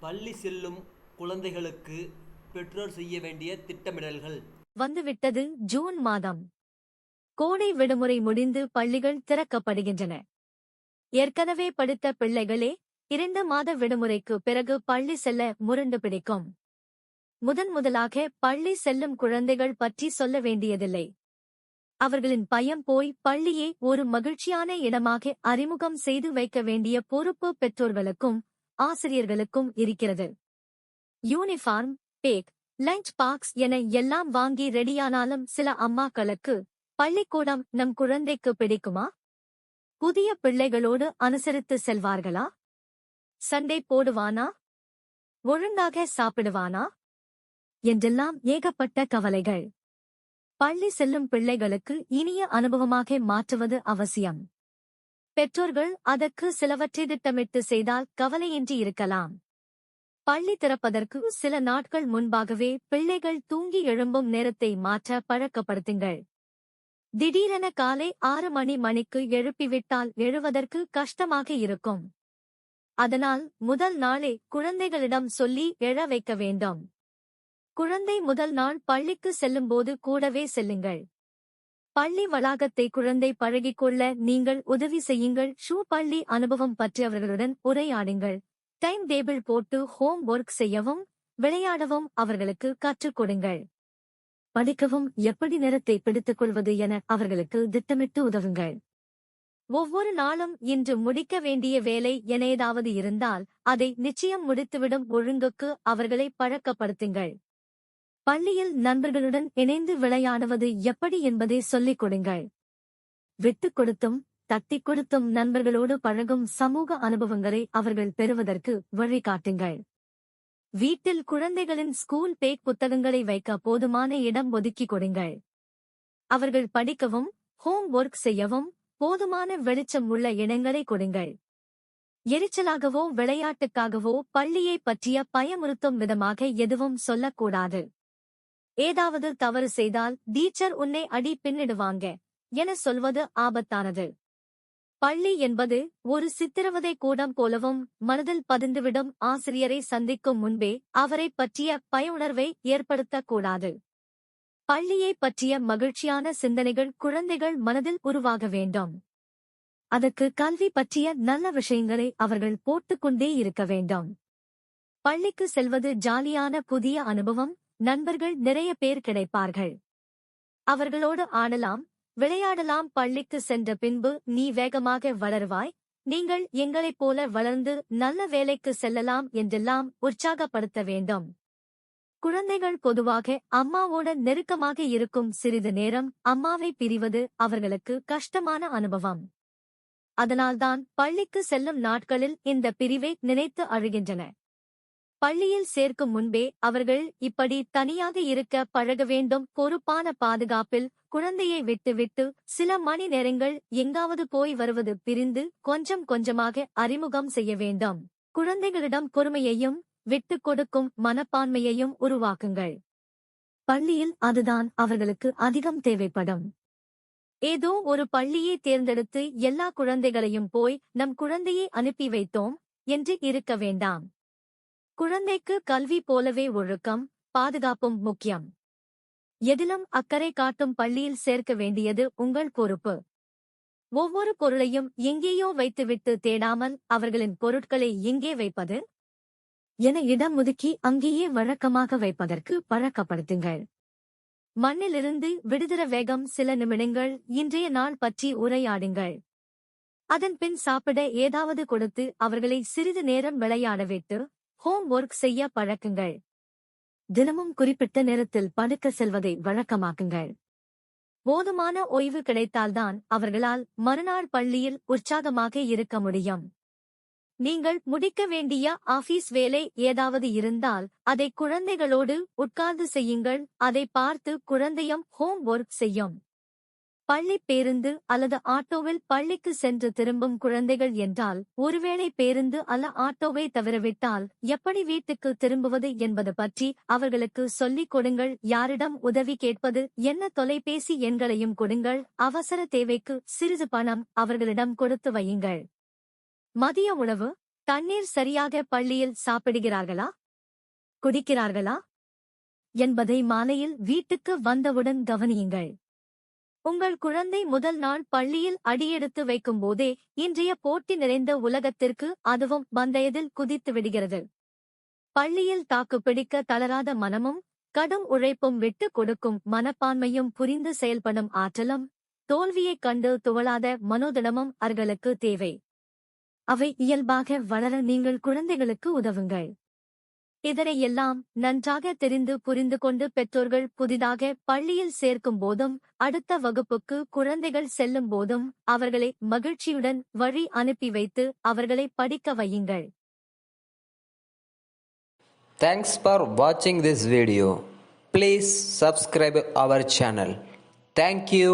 பள்ளி செல்லும் குழந்தைகளுக்கு பெற்றோர் செய்ய வேண்டிய திட்டமிடல்கள். வந்துவிட்டது ஜூன் மாதம். கோடை விடுமுறை முடிந்து பள்ளிகள் திறக்கப்படுகின்றன. ஏற்கனவே படித்த பிள்ளைகளே இரண்டு மாத விடுமுறைக்கு பிறகு பள்ளி செல்ல முரண்டு பிடிக்கும். முதன் முதலாக பள்ளி செல்லும் குழந்தைகள் பற்றி சொல்ல வேண்டியதில்லை. அவர்களின் பயம் போய் பள்ளியை ஒரு மகிழ்ச்சியான இடமாக அறிமுகம் செய்து வைக்க வேண்டிய பொறுப்பு பெற்றோர்களுக்கும் ஆசிரியர்களுக்கும் இருக்கிறது. யூனிஃபார்ம் பேக் லஞ்ச் பாக்ஸ் என எல்லாம் வாங்கி ரெடியானாலும் சில அம்மாக்களுக்கு பள்ளிக்கூடம் நம் குழந்தைக்கு பிடிக்குமா? புதிய பிள்ளைகளோடு அனுசரித்து செல்வார்களா? சண்டை போடுவானா? ஒழுங்காக சாப்பிடுவானா? என்றெல்லாம் ஏகப்பட்ட கவலைகள். பள்ளி செல்லும் பிள்ளைகளுக்கு இனிய அனுபவமாக மாற்றுவது அவசியம். பெற்றோர்கள் அதற்கு சிலவற்றை திட்டமிட்டு செய்தால் கவலையின்றி இருக்கலாம். பள்ளி திறப்பதற்கு சில நாட்கள் முன்பாகவே பிள்ளைகள் தூங்கி எழும்பும் நேரத்தை மாற்ற பழக்கப்படுத்துங்கள். திடீரென காலை ஆறு மணி மணிக்கு எழுப்பிவிட்டால் எழுவதற்கு கஷ்டமாக இருக்கும். அதனால் முதல் நாளே குழந்தைகளிடம் சொல்லி எழ வைக்க வேண்டும். குழந்தை முதல் நாள் பள்ளிக்கு செல்லும்போது கூடவே செல்லுங்கள். பள்ளி வளாகத்தை குழந்தை பழகிக்கொள்ள நீங்கள் உதவி செய்யுங்கள். ஷூ பள்ளி அனுபவம் பற்றி அவர்களுடன் உரையாடுங்கள். டைம் டேபிள் போட்டு ஹோம் ஒர்க் செய்யவும் விளையாடவும் அவர்களுக்கு கற்றுக் கொடுங்கள். படிக்கவும் எப்படி நேரத்தை பிடித்துக் கொள்வது என அவர்களுக்கு திட்டமிட்டு உதவுங்கள். ஒவ்வொரு நாளும் இன்று முடிக்க வேண்டிய வேலை என ஏதாவது இருந்தால் அதை நிச்சயம் முடித்துவிடும் ஒழுங்குக்கு அவர்களை பழக்கப்படுத்துங்கள். பள்ளியில் நண்பர்களுடன் இணைந்து விளையாடுவது எப்படி என்பதை சொல்லிக் கொடுங்கள். விட்டுக் கொடுத்தும் தட்டிக் கொடுத்தும் நண்பர்களோடு பழகும் சமூக அனுபவங்களை அவர்கள் பெறுவதற்கு வழிகாட்டுங்கள். வீட்டில் குழந்தைகளின் ஸ்கூல் பேக் புத்தகங்களை வைக்க போதுமான இடம் ஒதுக்கிக் கொடுங்கள். அவர்கள் படிக்கவும் ஹோம் ஒர்க் செய்யவும் போதுமான வெளிச்சம் உள்ள இடங்களை கொடுங்கள். எரிச்சலாகவோ விளையாட்டுக்காகவோ பள்ளியை பற்றிய பயமுறுத்தும் விதமாக எதுவும் சொல்லக்கூடாது. ஏதாவது தவறு செய்தால் டீச்சர் உன்னை அடி பின்னிடுவாங்க என சொல்வது ஆபத்தானது. பள்ளி என்பது ஒரு சித்திரவதை கூடம் போலவும் மனதில் பதிந்துவிடும் ஆசிரியரை சந்திக்கும் முன்பே அவரை பற்றிய பயவுணர்வை ஏற்படுத்தக்கூடாது பள்ளியை பற்றிய மகிழ்ச்சியான சிந்தனைகள் குழந்தைகள் மனதில் உருவாக வேண்டும். அதற்கு கல்வி பற்றிய நல்ல விஷயங்களை அவர்கள் போட்டுக்கொண்டே இருக்க வேண்டும். பள்ளிக்கு செல்வது ஜாலியான புதிய அனுபவம் நண்பர்கள் நிறைய பேர் கிடைப்பார்கள். அவர்களோடு ஆடலாம் விளையாடலாம். பள்ளிக்கு சென்ற பின்பு நீ வேகமாக வளருவாய். நீங்கள் எங்களைப் போல வளர்ந்து நல்ல வேலைக்கு செல்லலாம் என்றெல்லாம் உற்சாகப்படுத்த வேண்டும். குழந்தைகள் பொதுவாக அம்மாவோட நெருக்கமாக இருக்கும் சிறிது நேரம் அம்மாவை பிரிவது அவர்களுக்கு கஷ்டமான அனுபவம். அதனால்தான் பள்ளிக்கு செல்லும் நாட்களில் இந்த பிரிவை நினைத்து அழுகின்றன. பள்ளியில் சேர்க்கும் முன்பே அவர்கள் இப்படி தனியாக இருக்க பழக வேண்டும் பொறுப்பான பாதுகாப்பில் குழந்தையை விட்டுவிட்டு சில மணி நேரங்கள் எங்காவது போய் வருவது பிரிந்து கொஞ்சம் கொஞ்சமாக அறிமுகம் செய்ய வேண்டும். குழந்தைகளிடம் பொறுமையையும் விட்டுக் கொடுக்கும் மனப்பான்மையையும் உருவாக்குங்கள். பள்ளியில் அதுதான் அவர்களுக்கு அதிகம் தேவைப்படும். ஏதோ ஒரு பள்ளியை தேர்ந்தெடுத்து எல்லா குழந்தைகளையும் போய் நம் குழந்தையை அனுப்பி வைத்தோம் என்று இருக்க வேண்டாம். குழந்தைக்கு கல்வி போலவே ஒழுக்கம் பாதுகாப்பும் முக்கியம். எதிலும் அக்கறை காட்டும் பள்ளியில் சேர்க்க வேண்டியது உங்கள் பொறுப்பு. ஒவ்வொரு பொருளையும் எங்கேயோ வைத்துவிட்டு தேடாமல் அவர்களின் பொருட்களை எங்கே வைப்பது? என இடம் ஒதுக்கி அங்கேயே வழக்கமாக வைப்பதற்கு பழக்கப்படுத்துங்கள். மண்ணிலிருந்து விடுதற வேகம் சில நிமிடங்கள் இன்றைய நாள் பற்றி உரையாடுங்கள். அதன்பின் சாப்பிட ஏதாவது கொடுத்து அவர்களை சிறிது நேரம் விளையாட விட்டு ஹோம் ஒர்க் செய்ய பழக்குங்கள். தினமும் குறிப்பிட்ட நேரத்தில் படுக்க செல்வதை வழக்கமாக்குங்கள். போதுமான ஓய்வு கிடைத்தால்தான் அவர்களால் மறுநாள் பள்ளியில் உற்சாகமாக இருக்க முடியும். நீங்கள் முடிக்க வேண்டிய ஆபீஸ் வேலை ஏதாவது இருந்தால் அதை குழந்தைகளோடு உட்கார்ந்து செய்யுங்கள். அதை பார்த்து குழந்தையும் ஹோம் ஒர்க் செய்யும். பள்ளி பேருந்து அல்லது ஆட்டோவில் பள்ளிக்கு சென்று திரும்பும் குழந்தைகள் என்றால் ஒருவேளை பேருந்து அல்ல ஆட்டோவை தவிரவிட்டால் எப்படி வீட்டுக்கு திரும்புவது என்பது பற்றி அவர்களுக்கு சொல்லிக் கொடுங்கள். யாரிடம் உதவி கேட்பது என்ன தொலைபேசி எண்களையும் கொடுங்கள். அவசர தேவைக்கு சிறிது பணம் அவர்களிடம் கொடுத்து வையுங்கள். மதிய உணவு தண்ணீர் சரியாக பள்ளியில் சாப்பிடுகிறார்களா? குடிக்கிறார்களா? என்பதை மாலையில் வீட்டுக்கு வந்தவுடன் கவனியுங்கள். உங்கள் குழந்தை முதல் நாள் பள்ளியில் அடியெடுத்து வைக்கும்போதே இன்றைய போட்டி நிறைந்த உலகத்திற்கு அதுவும் பந்தயத்தில் குதித்து விடுகிறது. பள்ளியில் தாக்கு பிடிக்க தளராத மனமும் கடும் உழைப்பும் விட்டு கொடுக்கும் மனப்பான்மையும் புரிந்து செயல்படும் ஆற்றலும் தோல்வியைக் கண்டு துவளாத மனோதிடமும் அவர்களுக்கு தேவை. அவை இயல்பாக வளர நீங்கள் குழந்தைகளுக்கு உதவுங்கள். இதனை எல்லாம் நன்றாக தெரிந்து புரிந்து கொண்டு பெற்றோர்கள் புதிதாக பள்ளியில் சேர்க்கும் போதும் அடுத்த வகுப்புக்கு குழந்தைகள் செல்லும் போதும் அவர்களை மகிழ்ச்சியுடன் வழி அனுப்பி வைத்து அவர்களை படிக்க வையுங்கள். தேங்க்ஸ் ஃபார் வாட்சிங் திஸ் வீடியோ ப்ளீஸ் சப்ஸ்கிரைப் அவர் சேனல் தேங்க்யூ.